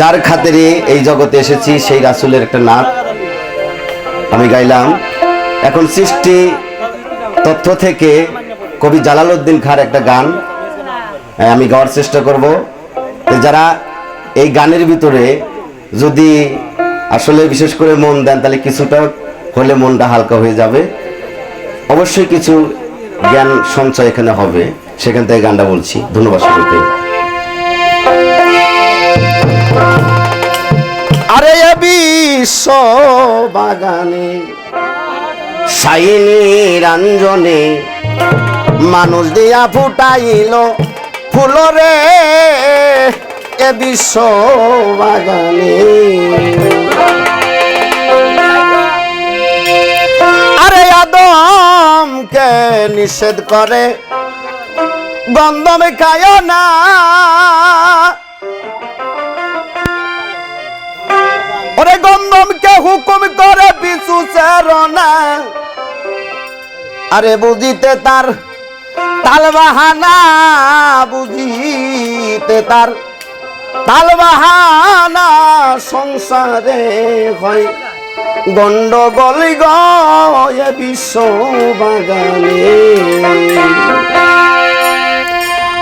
যার খাতিরে এই জগতে এসেছি, সেই রাসুলের একটা নাচ আমি গাইলাম। এখন সৃষ্টি তথ্য থেকে কবি জালালউদ্দিন খার একটা গান আমি গাওয়ার চেষ্টা করব। যারা এই গানের ভিতরে যদি আসলে বিশেষ করে মন দেন, তাহলে কিছুটা হলে মনটা হালকা হয়ে যাবে। অবশ্যই কিছু জ্ঞান সঞ্চয় এখানে হবে। সেখান থেকে গানটা বলছি। ধন্যবাদ সকলকে। বিশ্ব বাগানে সাইনি রঞ্জনে মানুষ দিয়া ফুটাইল ফুলরে এ বিশ্ব বাগানে আরে আদমকে নিষেধ করে গন্ধম খায় না। আরে বুঝিতে তার তালবাহানা, বুঝিতে তার তাল বাহানা সংসারে হয়। গন্ডগোল গয়ে বিশ্ব বাগানে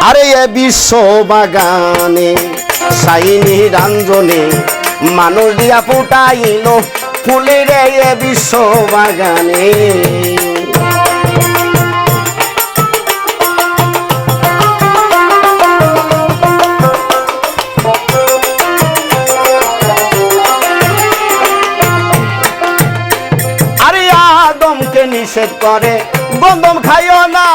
আরে এ বিশ্ব বাগানে সাইনি রাঞ্জনে মানুষ দিয়া ফুটাইল ফুলের এ বিশ্ব বাগানে নিষেধ করে গন্ধম খাইও না।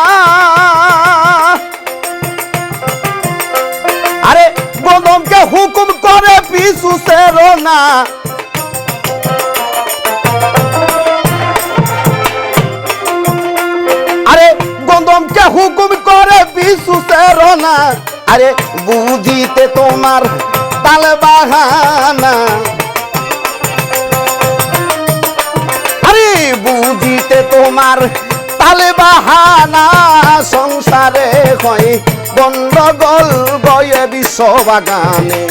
আরে গন্ধমকে হুকুম করে পিছু সেরো না। আরে গন্ধমকে হুকুম করে পিছু সেরো না। আরে, বুঝিতে তোমার তাল বাহানা। বুঝিতে তোমার তালে বাহানা সংসারে হয়। গন্ডগোল বয়ে বিশ্ব বাগানে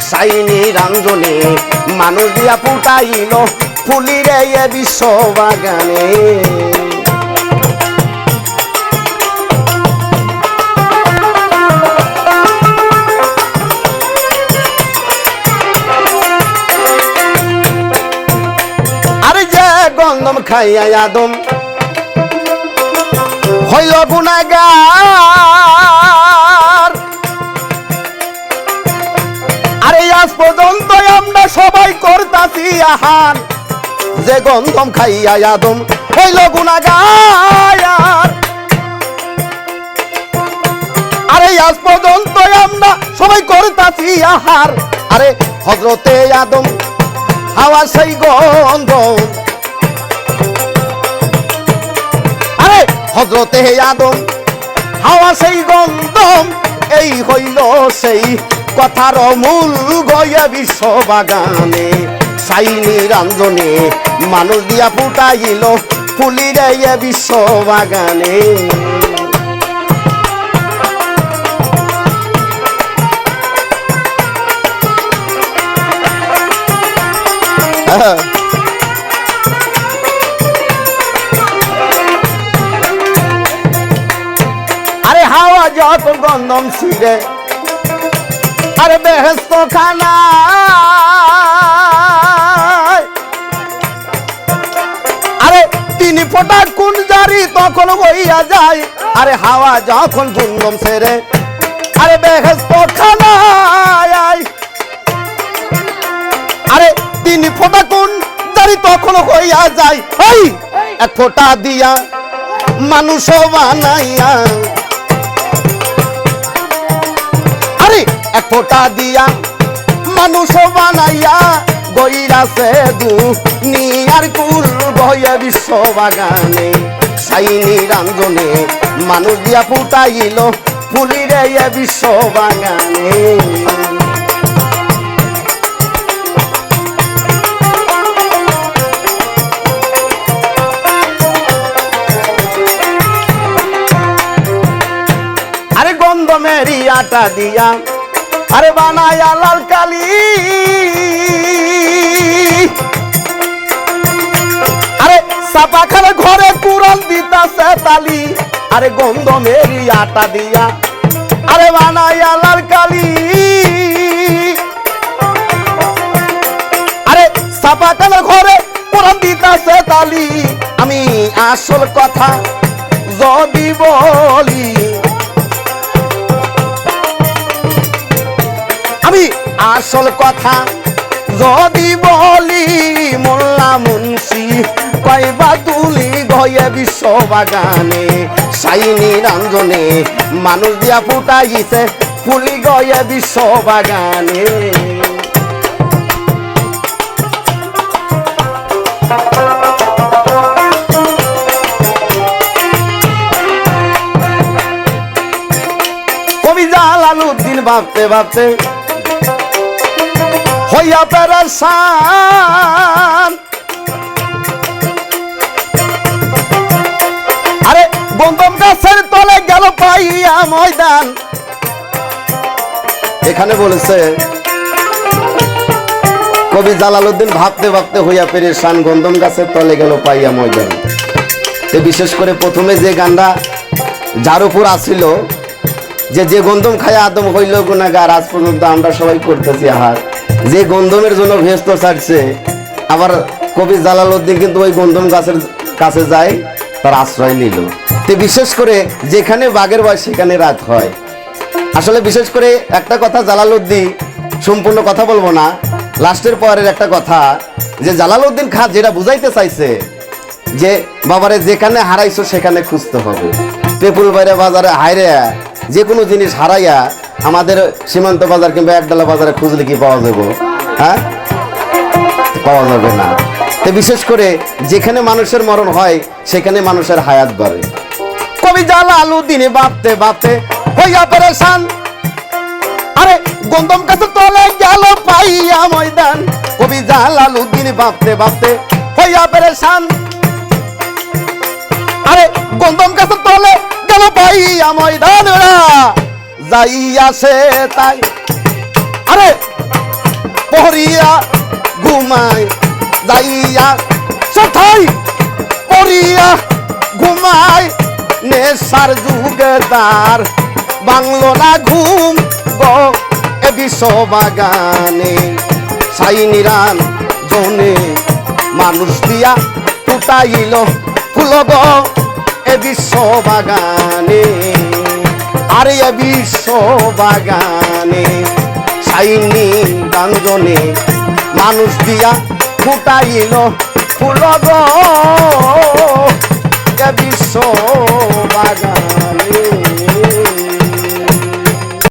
সাইনি রাঞ্জনে মানুষ দিয়া ফুটাইল ফুলিরে এ বিশ্ব বাগানে গন্ধম খাইয়া আদম। হইল গুণাগার আরে, আজ পর্যন্ত আমরা সবাই করতাছি আহার। যে গন্ধম খাইয়া আদম, হইল গুণাগার আরে, আজ পর্যন্ত আমরা সবাই করতাছি আহার। আরে হজরতে আদম, হাওয়া সেই গন্ধ। হজরতে আদম, হাওয়া সেই গন্ধম, এই হইল সেই কথার মূল গয়ে বিশ্ব বাগানে সাইনি রাঞ্জনে মানুষ দিয়া ফুটাইল ফুলিরে বিশ্ব বাগানে হ্যাঁ। যত গন্ধম ছিঁড়ে আরে বেহেস্ত খানা আরে তিনি ফোটা কোন জারি তখন হইয়া যায়। আরে হাওয়া যখন গুঙ্গম ছেড়ে আরে বেহেস্ত খানা আরে তিনি ফোটা কোন তখন হইয়া যায়। এই এক ফোটা দিয়া মানুষ বানাইয়া এক ফোঁটা দিয়া মানুষ বানাইয়া গইরাছে দু নিয়ার কুল বয়ে বিশ্ব বাগানে সাইনি রাঞ্জনে মানুষ দিয়া ফুটাইল ফুলিরে বিশ্ব বাগানে আরে গন্ধমেরি আটা দিয়া আরে বানায় লাল কালি। আরে সাপা খানে ঘরে কুড়াল দিতাছে তালি। আরে গন্ধ মেরি আটা দিয়া। আরে বানায় লাল কালি। আরে সাপা খানে ঘরে কুড়াল দিতাছে তালি। আমি আসল কথা আসল কথা। যদি বলি, মোল্লা মুন্সি কয়বা তুলি গয়ে বিশ্ব বাগানে সাইনি রঞ্জনে মানুষ দিয়া ফুটাইছে, ফুলি গয়ে বিশ্ব বাগানে ভাবতে ভাবতে হইয়া পেরেশান আরে বন্দম গাছের তলে গেল পাইয়া ময়দান। এখানে বলেছে, কবি জালালউদ্দিন ভাবতে ভাবতে হইয়া পেরেশান গন্ধম গাছের তলে গেল পাইয়া ময়দান। তো বিশেষ করে প্রথমে যে গানটা যার উপর আসিল, যে যে গন্ধম খায় আদম হইল গুণাগার আজ পর্যন্ত আমরা সবাই করতেছি আহার। যে গন্ধমের জন্য ভেস্ত ছাড়ছে, আবার কবি জালাল উদ্দিন কিন্তু ওই গন্ধম গাছের কাছে যায়, তার আশ্রয় নিল। তো বিশেষ করে যেখানে বাঘের বয়স, সেখানে রাত হয়। আসলে বিশেষ করে একটা কথা জালাল উদ্দিন সম্পূর্ণ কথা বলব না, লাস্টের পরের একটা কথা, যে জালাল উদ্দিন যেটা বুঝাইতে চাইছে, যে বাবারে যেখানে হারাইছো, সেখানে খুঁজতে হবে। পেপুল বাইরে বাজারে হাইরে, যে কোনো জিনিস হারাইয়া আমাদের সীমান্ত বাজার কিংবা একডালা বাজারে খুঁজলে কি পাওয়া যাবে? হ্যাঁ? পাওয়া যাবে না। তো বিশেষ করে যেখানে মানুষের মরণ হয়, সেখানে মানুষের হায়াত বাড়ে। কবি জালালু দিনে বাপতে বাপতে হইয়া পেরেশান। আরে, গন্দম কাছে তলে গেল পাইয়া ময়দান। কবি জালালু দিনে বাপতে বাপতে হইয়া পেরেশান। আরে, গন্দম কাছে তলে গেল পাইয়া ময়দান ওরা যাইয়া সে তাই। আরে, পহরিয়া ঘুমাই যাইয়া সথাই ঘুমাই, নেশার ঘুম সাই নিরান জনে মানুষ দিয়া ফুটাইল ফুল গো এ বিশ্ব বাগানে আরে এ বিশ্ব বাগানে সাইনি গাঞ্জনে মানুষ দিয়া ফুটাইল ফুল বিশ্ব বাগানে